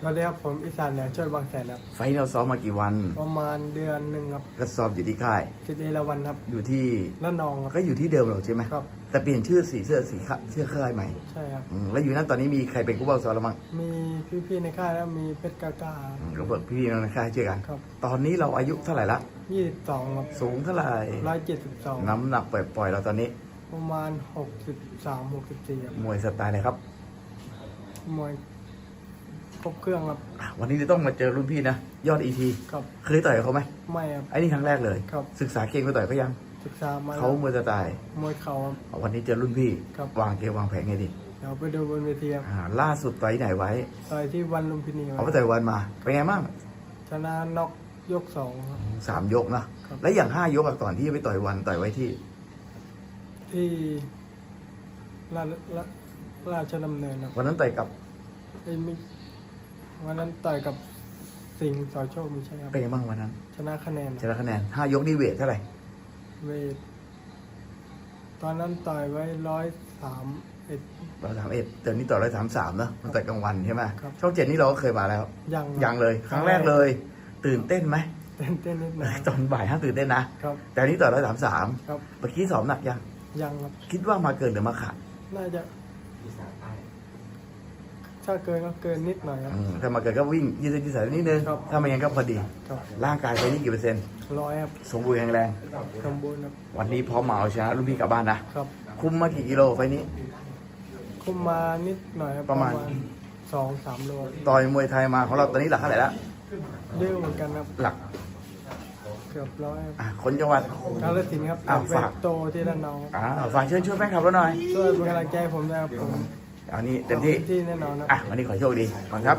สวัสดีครับผมอีสานเหนือช่วยบางแสนครับไฟท์เราซ้อมมากี่วันประมาณเดือนหนึ่งครับก็ซ้อมอยู่ที่ค่ายสิบเอราวันครับอยู่ที่ละนองครับ ก็อยู่ที่เดิมเราใช่ไหมครับ แต่เปลี่ยนชื่อสีเสื้อสีขะเสื้อค่ายใหม่ใช่ครับ อืมแล้วอยู่นั่นตอนนี้มีใครเป็นกู้บ่าวซ้อมเราบ้างมีพี่ๆในค่ายแล้วมีเพชรกากา อืมก็เบิกพี่น้องในค่ายช่วยกัน ครับ ตอนนี้เราอายุเท่าไหร่ละยี่สิบสองครับสูงเท่าไหร่ร้อยเจ็ดสิบสองน้ำหนักปล่อยๆเราตอนนี้ ประมาณหกสิบสามหกสิบสี่ครับมวยสไตล์อะไรครับมวย ครบเครื่องครับอะวันนี้จะต้องมาเจอรุ่นพี่นะ ยอดอีทีครับ เคยต่อยกับเขาไหมไม่ครับ ไอ้นี่ครั้งแรกเลย ครับ ศึกษาเก่งไปต่อยเขายัง ศึกษามาเขามวยสไตล์มวยเขาครับ วันนี้เจอรุ่นพี่ครับวางเกมวางแผนไงดีเดี๋ยวไปดูบนเวทีครับอ่าล่าสุดต่อยที่ไหนไว้ต่อยที่วันลุมพินีคเอารับไปต่อยวันมาเป็นไงบ้างชนะน็อกยกสองครับสามยกนะครับแล้วอย่างห้ายกอะก่อนที่จะไปต่อยวันต่อยไว้ที่ ที่ราชราชราชดำเนินครับวันนั้นต่อยกับเอ้ยไม่ วันนั้นต่อยกับสิงห์สอโชคไม่ใช่ครับเป็นไงบ้างวันนั้นชนะคะแนนชนะคะแนนห้ายกนี่เวทเท่าไหร่ เวทตอนนั้นต่อยไว้ร้อยสามเอ็ด ร้อยสามเอ็ดเดี๋ยวนี้ต่อร้อยสามสามเนอะมันต่อยกลางวันใช่ไหมครับ ช่องเจ็ดนี่เราก็เคยมาแล้ว ยังยังเลย ครั้งแรกเลย ตื่นเต้นไหม เต้นเต้นนิดหน่อย ตอนบ่ายห้ามตื่นเต้นนะ ครับ แต่อันนี้ต่อร้อยสามสามครับ เมื่อกี้สอบหนักยัง ยังครับ คิดว่ามาเกินหรือมาขาด น่าจะ ถ้าเกินก็เกินนิดหน่อยครับ อืมถ้ามาเกินก็วิ่งยืดเส้นยืดสายนิดนึง ครับ ถ้าไม่งั้นก็พอดี ครับร่างกายไปนี่กี่เปอร์เซ็นต์ ร้อยครับสมบูรณ์แข็งแรง สมบูรณ์ครับวันนี้พร้อมมาเอาชนะรุ่นพี่กลับบ้านนะ ครับคุมมากี่กิโลไฟล์นี้ คุมมานิดหน่อยครับประมาณ สองสามโลต่อยมวยไทยมาของเราตอนนี้หลักเท่าไหร่แล้วเยอะเหมือนกันครับหลักเกือบร้อยครับอะคนจังหวัด กาลสินธุ์ครับอ้าวแวฝากกโตที่ระนองอ่าฝากเชิญช่วยแฟนคลับเราหน่อย ช่วยเป็นกำลังใจให้ผมนะครับผม อันนี้เต็มที่ที่ แน่นอนครับ อะวันนี้ขอโชคดีก่อนครับ